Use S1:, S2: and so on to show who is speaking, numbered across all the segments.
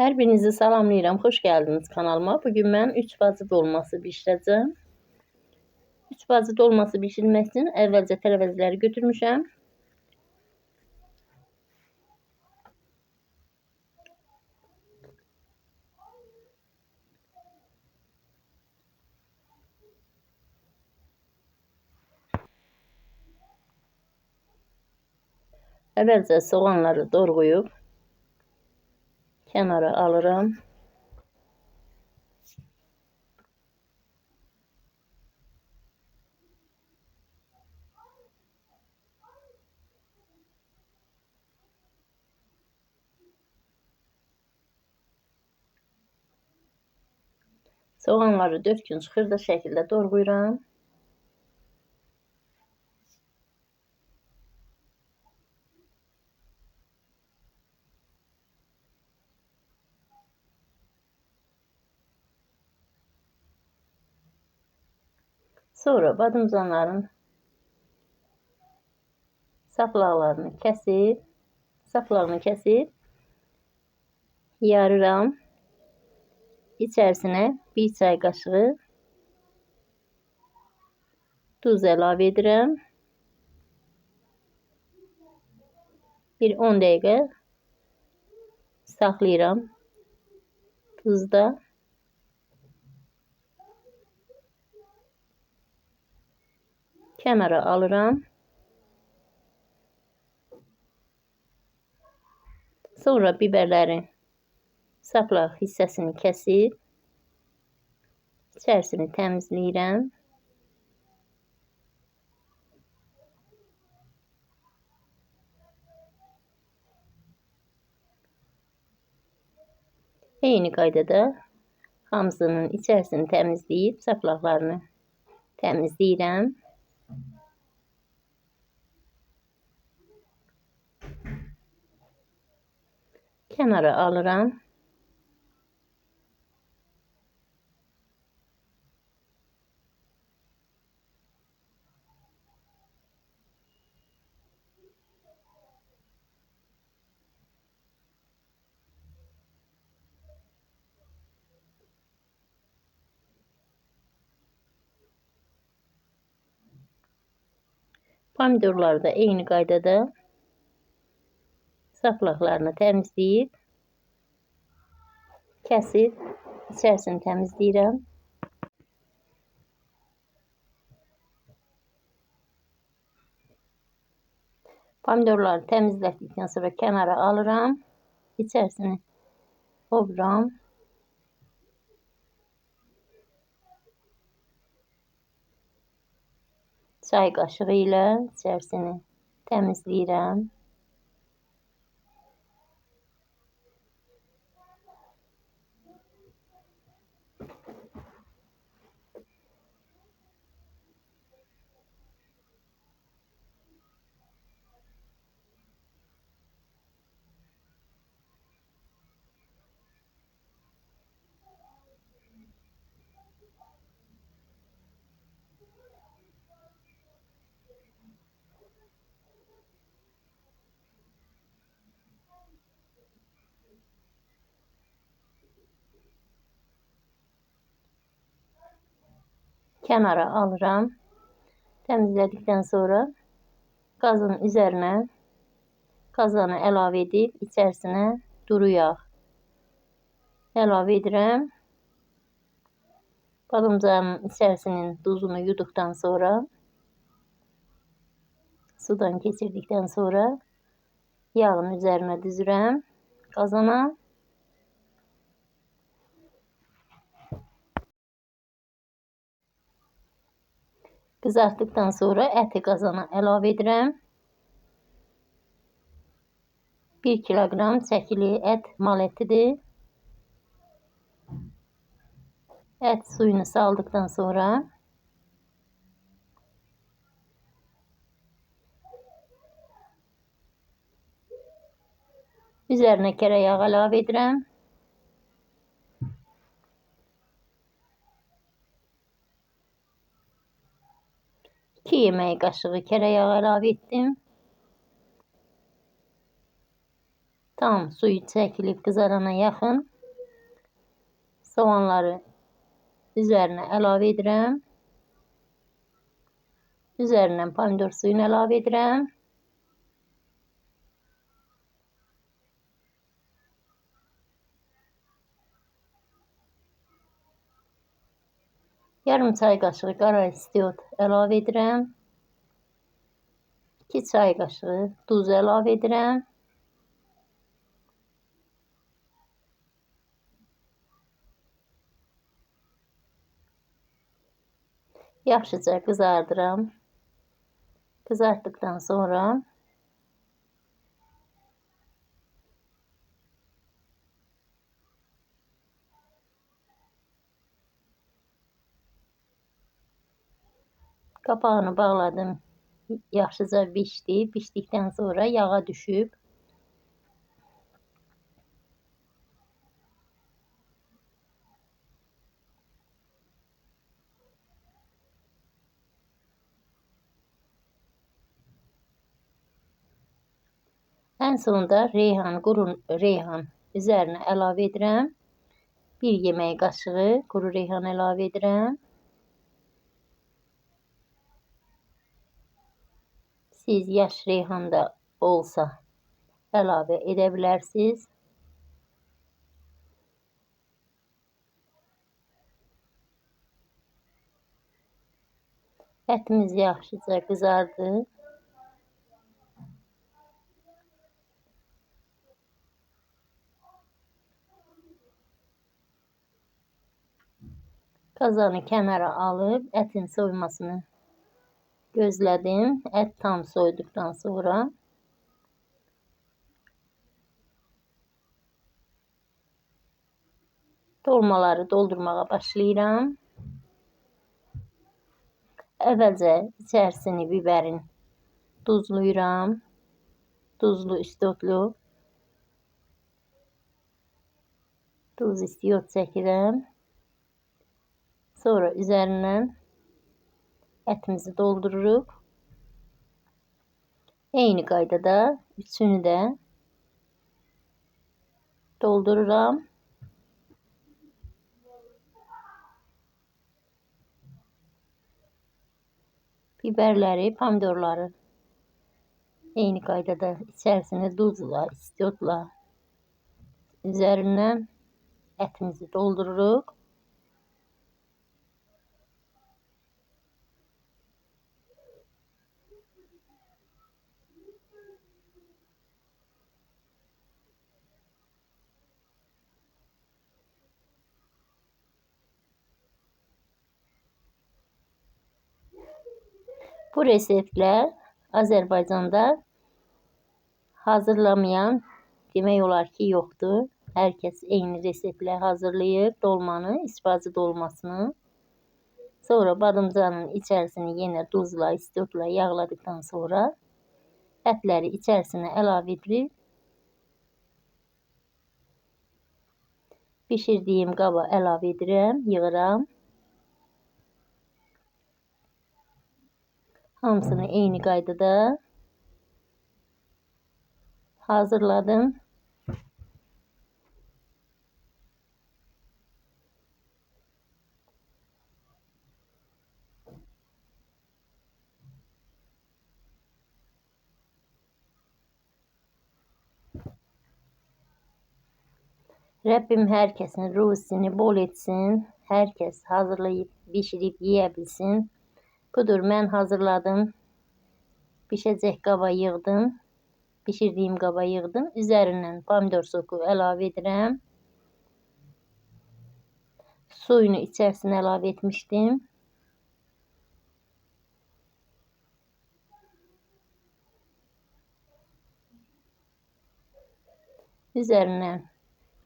S1: Hər birinizi salamlayıram. Xoş gəldiniz kanalıma. Bugün mən 3 bacı dolması bişirəcəm. 3 bacı dolması bişirmək üçün əvvəlcə tərəvəzləri götürmüşəm. Əvvəlcə soğanları doğrayıb Kenara alırım. Soğanları dörd gün çıxırdı şəkildə doğrayıram. Sonra badımcanların saplaqlarını kəsib, saplağını kəsib yarıram. İçərisinə 1 çay qaşığı tuz əlavə edirəm. Bir 10 dəqiqə saxlayıram tuzda. Kənara alıram. Sonra biberlərin saplaq hissəsini kəsib içərisini təmizləyirəm. Eyni qaydada hamısının içərisini təmizləyib saplaqlarını təmizləyirəm. Kenara alıram. Pomidorları da eyni qaydada saplaqlarını təmizləyib kəsib içərisini təmizləyirəm. Pomidorları təmizlədikdən sonra kənara alıram. İçərisini ovuram. Çay qaşığı ilə içərisini təmizləyirəm. Kenara alıram. Təmizlədikdən sonra qazın üzərinə kazanı əlavə edib içərisinə duru yağ əlavə edirəm. Badımcanın içərisinin duzunu yuduqdan sonra sudan keçirdikdən sonra yağın üzərinə düzürəm qazana. Kızarttıktan sonra əti qazana əlavə edirəm. 1 kiloqram çəkili ət mal ətidir. Ət suyunu saldıktan sonra üzerine tereyağı əlavə edirəm. 2 yemek kaşığı tereyağı ilave ettim. Tam suyu çəkilib kızarana yaxın soğanları üzerine əlavə edirəm. Üzərindən pomidor suyunu əlavə edirəm. Yarım çay qaşığı qara istiot əlavə edirəm. 2 çay qaşığı duz əlavə edirəm. Yaxşıca qızardıram. Kızarttıktan sonra kapağını bağladım. Yaxşıca pişti. Pişdikdən sonra yağa düşüb. En sonunda reyhan, quru reyhan üzərinə əlavə edirəm. 1 yemək qaşığı quru reyhan əlavə edirəm. Siz yaş reyhan da olsa əlavə edə bilərsiniz. Ətimiz yaxşıca qızardı. Kazanı kenara alıp etin soymasını gözledim. Et tam soyduktan sonra dolmaları doldurmaya başlayıram. Əvvəlcə içərisini biberin duzluyuram. Duzlu, istotlu. Duz istiyot çəkirəm. Sonra üzerinden etimizi doldururuq. Eyni qaydada üçünü de doldururam. Biberleri, pomidorları eyni qaydada içerisine duzla, istiyotla üzerinden etimizi doldururuq. Bu reseptler Azerbaycan'da hazırlamayan demək olar ki yoktur. Herkes eyni reseptlə hazırlayıb dolmanı, isbacı dolmasını. Sonra badımcanın içerisini yine tuzla, istotla yağladıktan sonra etleri içerisine əlavə edib pişirdiyim qaba əlavə edirəm, yığıram. Hamısını eyni qaydada hazırladım. Rabbim herkesin ruhsini bol etsin. Herkes hazırlayıp pişirip yiyebilsin. Budur mən hazırladım. Pişəcək qaba yığdım. Pişirdiyim qaba yığdım. Üzərindən pomidor soku əlavə edirəm. Suyunu içərisinə əlavə etmişdim. Üzərindən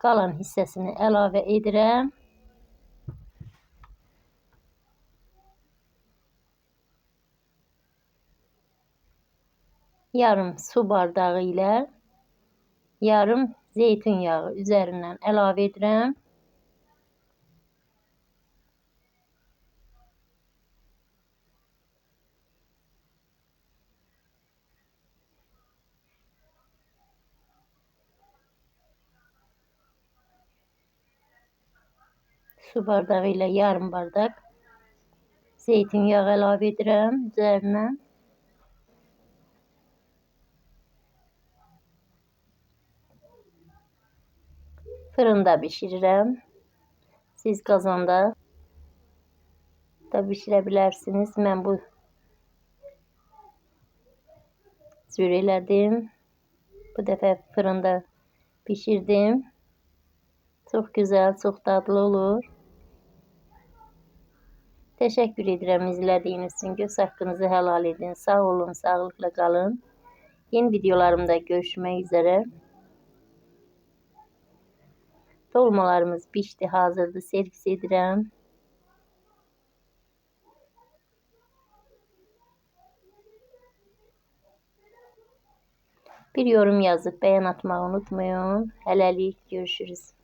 S1: qalan hissəsini əlavə edirəm. Yarım su bardağı ile yarım zeytinyağı üzerinden əlavə edirəm. Su bardağı ilə yarım bardaq zeytinyağı əlavə edirəm üzərinə. Fırında bişirirəm. Siz qazanda da bişirə bilərsiniz. Mən bu cür. Bu dəfə fırında bişirdim. Çox gözəl, çox dadlı olur. Təşəkkür edirəm izlədiyiniz üçün. Göz haqqınızı helal edin. Sağ olun, sağlıkla qalın. Yeni videolarımda görüşmək üzərə. Dolmalarımız pişdi, hazırdır. Servis edirəm. Bir yorum yazıp beğen atmayı unutmayın. Hələlik görüşürüz.